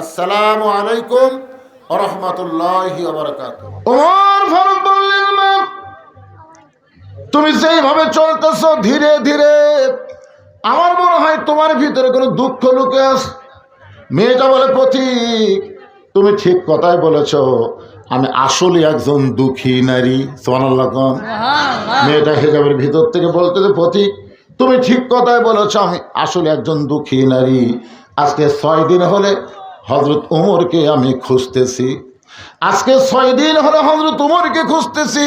আসসালামু আলাইকুম রহমতুল্লাহি ওমর ফারুক বললেন মা তুমি যেইভাবে চলতেছ ধীরে ধীরে আমার মনে হয় তোমার ভিতরে কোনো দুঃখ লুকে আছে। মেয়েটা বলে পথিক তুমি ঠিক কথাই বলেছ আমি আসলে একজন দুঃখী নারী। সোনাল্লাহ মেয়েটা হেজাবের ভিতর থেকে বলতে যে পথিক তুমি ঠিক কথাই বলেছ আমি আসলে একজন দুঃখী নারী। আজকে ছয় দিন হলে হজরত উমরকে আমি খুঁজতেছি। আজকে ছয় দিন হলে হজরত উমরকে খুঁজতেছি।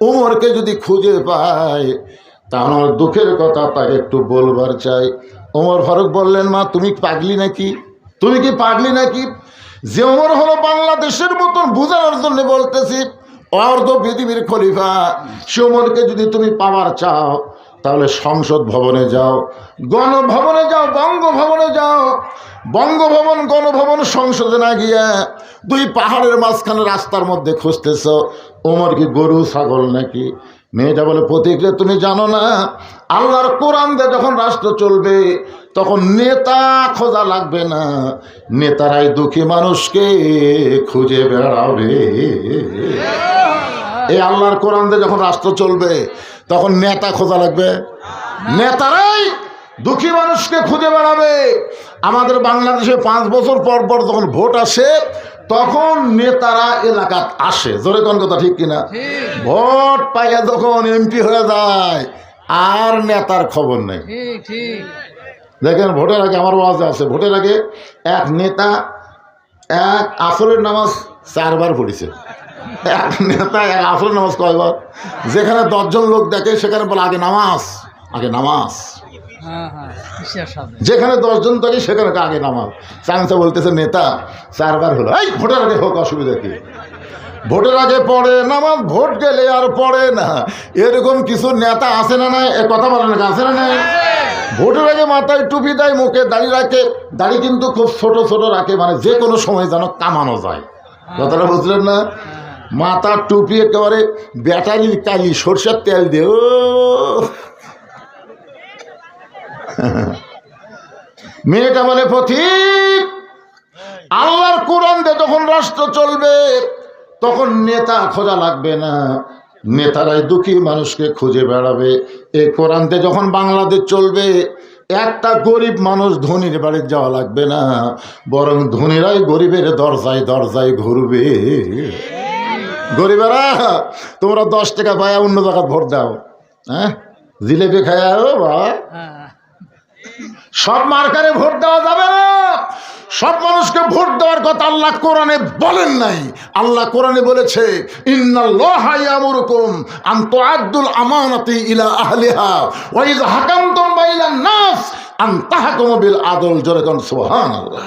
উমরকে যদি খুঁজে পাই, তা আমার দুঃখের কথা, তাকে একটু বলবার চাই। ওমর ফারুক বললেন, মা, তুমি পাগলি নাকি? তুমি কি পাগলি নাকি? যে ওমর হলো বাংলাদেশের মতন বোঝানোর জন্য বলতেছি, অর্ধ পৃথিবীর খলিফা। সে ওমরকে যদি তুমি পাওয়ার চাও তাহলে সংসদ ভবনে যাও, গণভবনে যাও, বঙ্গভবনে যাও। বঙ্গভবন, গণভবন সংসদে না গিয়া দুই পাহাড়ের মাঝখানে রাস্তার মধ্যে খুঁজতেছ ওমর কি গরু, ছাগল নাকি? মেয়েটা বলে প্রতিক্রিয়া তুমি জানো না, আল্লাহর কোরআন দিয়ে যখন রাষ্ট্র চলবে, তখন নেতা খোঁজা লাগবে না। নেতারাই দুঃখী মানুষকে খুঁজে বেড়াবে। এই আল্লাহর কোরআন দিয়ে যখন রাষ্ট্র চলবে তখন নেতা খোঁজা লাগবে। নেতারাই দুঃখী মানুষকে খুঁজে বেড়াবে। আমাদের বাংলাদেশে পাঁচ বছর পর পর যখন ভোট আসে তখন নেতারা এলাকাত আসে। জোরে কোন কথা ঠিক কিনা? ভোট পাইয়া যখন এমপি হয়ে যায় আর নেতার খবর নেই। দেখেন ভোটের আগে আমার ওয়াজে আছে। ভোটের আগে এক নেতা এক আসরের নামাজ চারবার পড়েছে। এক নেতা এক আসরের নামাজ কয়বার যেখানে দশজন লোক দেখে সেখানে বলে আগে নামাজ আগে নামাজ। হ্যাঁ হ্যাঁ যেখানে দশজন থাকে সেখানে আগে নামাজ। চান্সে বলতেছে নেতা চারবার হলো। এই ভোটের আগে হোক অসুবিধা কি? ভোটের আগে পড়ে নামাজ ভোট গেলে আর পড়ে না। এরকম কিছু নেতা আছে না নাই? এ কথা বলে না আছে না নাই? ভোটের আগে মাথায় টুপি দেয় মুখে দাড়ি রাখে। দাড়ি কিন্তু খুব ছোট ছোট রাখে। মানে যে কোনো সময় যেন কামানো যায়। কথাটা বুঝলেন না? মাথা টুপি একেবারে ব্যাটারির কালি, সরষের তেল দিয়ে, ও। মেয়েটা বলে পথিক আল্লাহর কোরআন দিয়ে যখন রাষ্ট্র চলবে, তখন নেতা খোঁজা লাগবে না। নেতারাই দুঃখী, মানুষকে খুঁজে বেড়াবে। এই কোরআন দিয়ে যখন বাংলাদেশ চলবে, একটা গরিব মানুষ ধনীর বাড়ি যাওয়া লাগবে না। বরং ধনীরাই গরিবের দরজায় দরজায় ঘুরবে। গরিবেরা তোমরা দশ টাকা পায়া অন্য জায়গায় ভোট দাও। হ্যাঁ? জিলেপি খায়া ও বা সব মার্কারে ভোট দেওয়া যাবে না। সব মানুষকে ভোট দেওয়ার কথা আল্লাহ কোরআনে বলেন নাই। আল্লাহ কোরআনে বলেছে আব্দুল আমানাতি ইলা আহলিহা ওয়া হাকামতুম বাইনান নাস আন তাহকুমু বিল আদল জোরে কোন সুবহানাল্লাহ।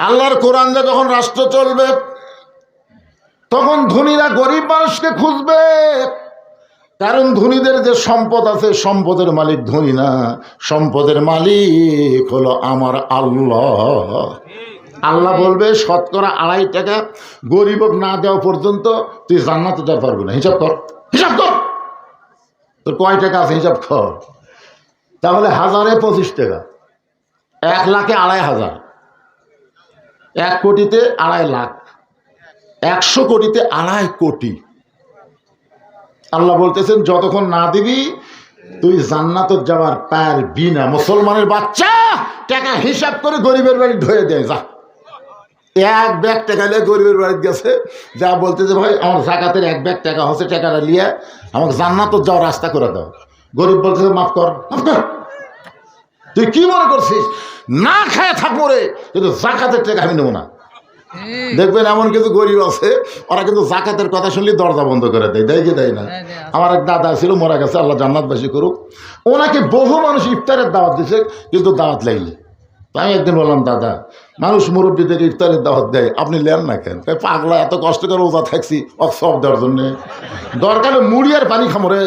আল্লাহর কোরআন দিয়ে যখন রাষ্ট্র চলবে, তখন ধনীরা গরিব মানুষকে খুঁজবে। কারণ ধনীদের যে সম্পদ আছে, সম্পদের মালিক ধনী না। সম্পদের মালিক হলো আমার আল্লাহ। আল্লাহ বলবে শতকরা আড়াই টাকা গরিব না দেওয়া পর্যন্ত তুই জান্নাতে যেতে পারবি না। হিসাব কর হিসাব কর। তোর কয় টাকা আছে, হিসাব কর। তাহলে হাজারে পঁচিশ টাকা। এক লাখে আড়াই হাজার। এক কোটিতে আড়াই লাখ। একশো কোটিতে আড়াই কোটি। আল্লাহ বলতেছেন, যতক্ষণ না দিবি, তুই জান্নাত যাওয়ার পারবি না। মুসলমানের বাচ্চা, টাকা হিসাব করে গরিবের বাড়ি ধরে দেয় যা। এক ব্যাগ টাকা নিয়ে গরিবের বাড়িতে গেছে। যা বলতেছে, ভাই, আমার জাকাতের এক ব্যাগ টাকা হচ্ছে, টাকাটা নিয়ে আমাকে জান্নাত যাওয়ার রাস্তা করে দাও। গরিব বলতেছে, মাফ কর মাফ কর। তুই কি মনে করছিস? না খায় থাকব রে কিন্তু জাকাতের টাকা আমি নেব না। দেখবেন এমন কিছু গরিব আছে ওরা কিন্তু জাকাতের কথা শুনলে দরজা বন্ধ করে দেয় দেয় কি দেয় না। আমার এক দাদা ছিল মরা গেছে আল্লাহ জান্নাতবাসী করুক। ওনাকে বহু মানুষ ইফতারের দাওয়াত দিছে কিন্তু দাওয়াত লাইলে। তো আমি একদিন বললাম দাদা মানুষ মুরব্বীদের ইফতারের দাওয়াত দেয় আপনি লেন না কেন? পাগলা এত কষ্ট করে ওজা থাকছি অক সব দেওয়ার জন্যে। দরকার মুড়ি আর পানি খামরে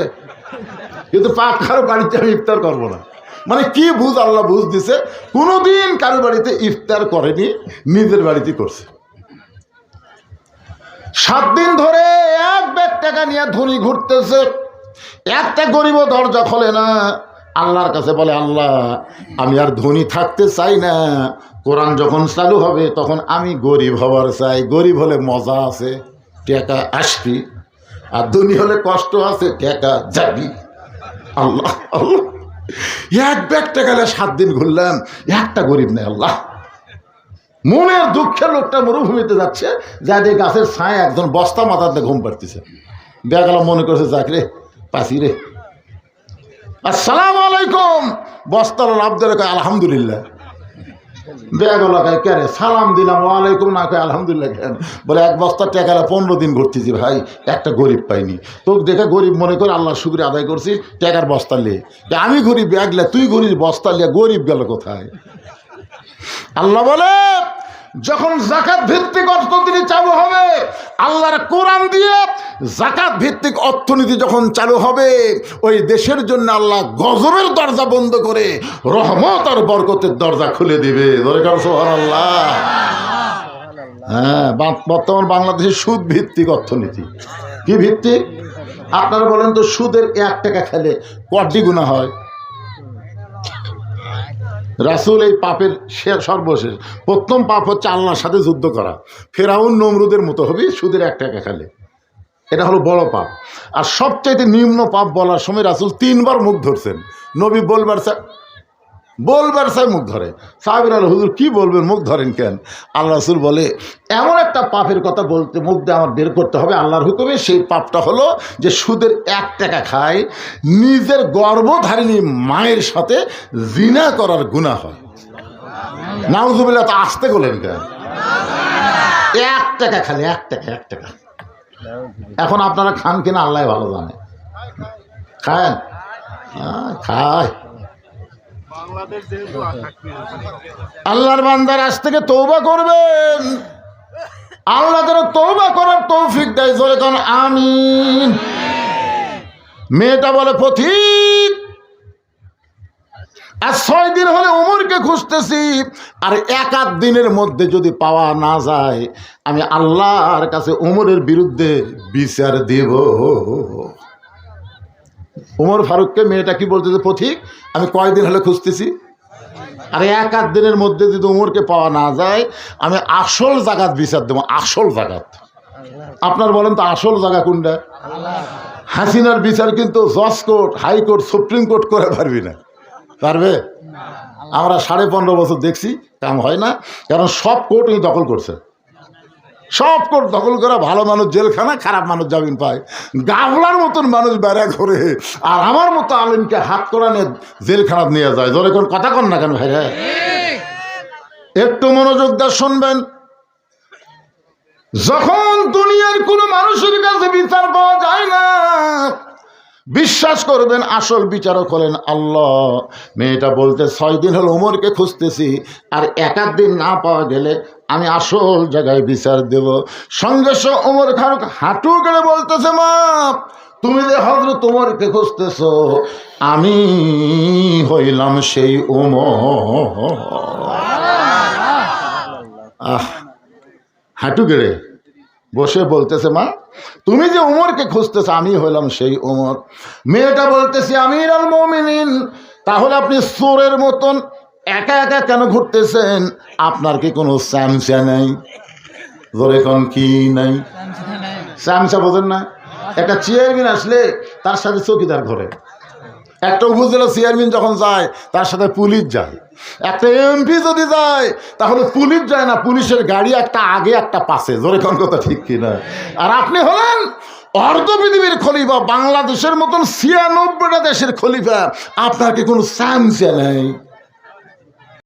কিন্তু পাক কারও বাড়িতে আমি ইফতার করব না। মানে কি বুঝ আল্লাহ বুঝ দিছে? কোনোদিন কারও বাড়িতে ইফতার করেনি, নিজের বাড়িতে করছে। সাত দিন ধরে এক ব্যাগ টাকা নিয়ে ধনী ঘুরতেছে। একটা গরিব দরজা খোলে না। আল্লাহর কাছে বলে, আল্লাহ, আমি আর ধনী থাকতে চাই না। কোরআন যখন চালু হবে, তখন আমি গরিব হবার চাই। গরিব হলে মজা আছে, টাকা আসবি। আর ধনী হলে কষ্ট আছে, টাকা যাবি। আল্লাহ আল্লাহ। এক ব্যাগটা গেলে সাত দিন ঘুরলাম, একটা গরিব নেই, আল্লাহ। মনের দুঃখের লোকটা মরুভূমিতে যাচ্ছে, যা যাদের গাছের ছায় একজন বস্তা মাথাতে ঘুম পাড়তেছে। বেগালা মনে করছে, যাক রে পাশি রে। আসসালাম আলাইকুম। বস্তার লাভ আলহামদুলিল্লাহ। বেগলা কয় কে রে? সালাম দিলাম, ওয়ালাইকুম না কয়, আলহামদুলিল্লাহ কেন? বলে, এক বস্তা টেকালা পনেরো দিন ঘুরতেছি ভাই, একটা গরিব পাইনি। তোকে দেখে গরিব মনে করে আল্লাহ শুক্রিয়া আদায় করছি, টেকার বস্তা লিয়ে আমি আমি গরিব ব্যাগলে তুই গরিব, বস্তা লিয়ে গরিব গেল কোথায়? আল্লাহ বলে যখন জাকাত ভিত্তিক অর্থনীতি চালু হবে, আল্লাহর কোরআন দিয়ে জাকাত ভিত্তিক অর্থনীতি যখন চালু হবে, ওই দেশের জন্য আল্লাহ গজবের দরজা বন্ধ করে রহমত আর বরকতের দরজা খুলে দিবে। আল্লাহ হ্যাঁ বর্তমান বাংলাদেশের সুদ ভিত্তিক অর্থনীতি। কি ভিত্তিক? আপনারা বলেন তো সুদের এক টাকা খেলে কটি গুণা হয়? রাসুল এই পাপের সর্বশেষ। প্রথম পাপ হচ্ছে আল্লাহর সাথে যুদ্ধ করা। ফেরাউন নমরুদের মতো হবে, সুদের এক টাকা খালে। এটা হলো বড় পাপ। আর সবচাইতে নিম্ন পাপ বলার সময় রাসুল তিনবার মুখ ধরছেন। নবী বলবার বলবার চাই মুখ ধরে। সাহেবের আল হুজুর কী বলবেন? মুখ ধরেন কেন? আল্লাহ রসুল বলে এমন একটা পাপের কথা বলতে মুখ দিয়ে আমার বের করতে হবে। আল্লাহর হুকুমে সেই পাপটা হলো যে সুদের এক টাকা খায় নিজের গর্ভধারিণী মায়ের সাথে জিনা করার গুণা হয়। নাউজুবিল্লাহ তো আসতে গেলেন কেন? এক টাকা খালি এক টাকা এক টাকা। এখন আপনারা খান কিনা আল্লাহ ভালো জানে। খান হ্যাঁ, খায়। আল্লাহর বান্দার আজ থেকে তৌবা করবেন। আল্লাহ তৌবা করার তৌফিক দেয়, জোরে কারণ আমিন। মেয়েটা বলে, পথিক আর ছয় দিন হলে উমরকে খুঁজতেছি, আর এক আধ দিনের মধ্যে যদি পাওয়া না যায়, আমি আল্লাহর কাছে উমরের বিরুদ্ধে বিচার দেব। উমর ফারুককে মেয়েটা কি বলতেছে, পথিক, আমি কয়দিন হলে খুঁজতেছি? আর এক আধ দিনের মধ্যে যদি উমরকে পাওয়া না যায়, আমি আসল জাগাত বিচার দেবো, আসল জাগাত। আপনার বলেন তো, আসল জায়গা কোনটা? হাসিনার বিচার কিন্তু জজ কোর্ট হাইকোর্ট সুপ্রিম কোর্ট করে পারবি না। পারবে? আমরা সাড়ে পনেরো বছর দেখছি, কাম হয় না, কারণ সব কোর্ট দখল করছে। সব কোর্ট দখল করা ভালো মানুষ জেলখানা, খারাপ মানুষ জামিন পায়। গাভলার মতন মানুষ বেড়া করে আর আমার মতো আলিমকে হাত করা নিয়ে জেলখানা নিয়ে যায়। ধরে কোন কথা কন না কেন ভাই একটু মনোযোগ দিয়ে শুনবেন। যখন দুনিয়ার কোনো মানুষের কাছে বিচার পাওয়া যায় না, বিশ্বাস করবেন, আসল বিচারক হলেন আল্লাহ। মেয়েটা বলতে, ছয় দিন হলো উমরকে খুঁজতেছি, আর এক আধ দিন না পাওয়া গেলে আমি আসল জায়গায় বিচার দেব। সঙ্গে সঙ্গে উমর খারুক হাঁটু গেলে বলতেছে, মা, তুমি যে হজরত উমরকে খুঁজতেছ, আমি হইলাম সেই উমর আহ, হাঁটু গেড়ে বসে বলতেছে, মা, তুমি যে উমরকে খুঁজতেছ, আমি হইলাম সেই উমর মেয়েটা বলতেছে, আমির আল মমিনিন, তাহলে আপনি সোরের মতন একা একা কেন ঘুরতেছেন? আপনার কি কোনো স্যামসা নেই? ধরে কোন কি নাই? স্যামসা বোঝেন না? একটা চেয়ারম্যান আসলে তার সাথে চৌকিদার ঘরে। একটা উপজেলা চেয়ারম্যান যখন যায়, তার সাথে পুলিশ যায়। একটা এমপি যদি যায়, তাহলে পুলিশ যায় না, পুলিশের গাড়ি একটা আগে, একটা পাশে। জোরে কোন কথা ঠিক কিনা? আর আপনি হলেন অর্ধ পৃথিবীর খলিফা, বাংলাদেশের মতন ছিয়ানব্বইটা দেশের খলিফা। আপনার কি কোনো স্যামসা নেই?